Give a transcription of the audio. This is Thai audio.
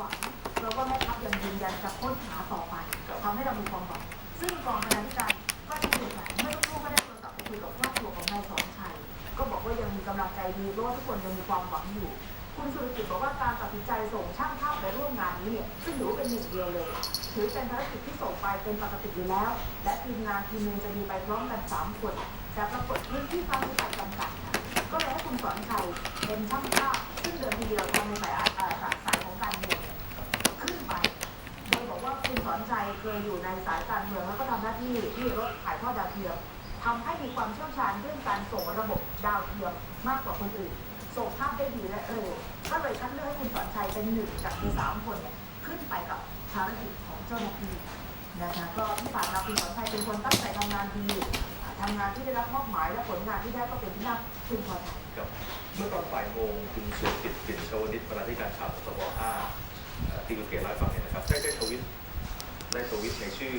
หวังเราะว่าแม่ทัพยังยืนยันจะค้นหาต่อไปทำให้เรามีความหวังซึ่งกองบรรณาธิการก็เช่เดียวกันเมื่อครู่ก็ได้โทรศัพท์ไปคุยกับครอบครัวของนายสอนชัยก็บอกว่ายังมีกำลังใจดีเพราะว่าทุกคนยังมีความหวังอยู่ คุณสุรกิจบอกว่าการตัดสินใจส่งช่างภาพไปร่วมงานนี้เนี่ยซึ่งถือเป็นหนึ่งเดียวเลยถือเป็นภารกิจที่ส่งไปเป็นปกติอยู่แล้ว และทีมงานทีมหนึงจะมีไปพร้อมกันสามคนแต่ปรากฏพื้นที่ความรู้จักจำกัดก็เลยให้คุณสอนชัยเป็นช่างภาพซึ่งเดิมทีเดียวทำใน สอนชัยเคยอยู่ในสายการเมืองแล้วก็ทำหน้าที่ที่รถถ่ายทอดดาวเทียมทำให้มีความเชี่ยวชาญเรื่องการส่งระบบดาวเทียมมากกว่าคนอื่น ส่งภาพได้ดีและเร็วก็เลยคัดเลือกให้คุณสอนชัยเป็นหนึ่งจากในสามคนเนี่ยขึ้นไปกับภารกิจของเจ้าหน้าที่นะคะก็ที่ผ่านมาคุณสอนชัยเป็นคนตั้งใจทำงานดีอ่าทำงานที่ได้รับมอบหมายและผลงานที่ได้ก็เป็นที่น่าพึงพอใจครับเมื่อตอนบ่ายโมงคุณสุกิจปิ่นชวนิชบรรณาธิการข่าวสบ5ที่ลูกเกดเล่าฟังเนี่ยนะครับได้ได้ทวิต ได้ทวิตในชื่อ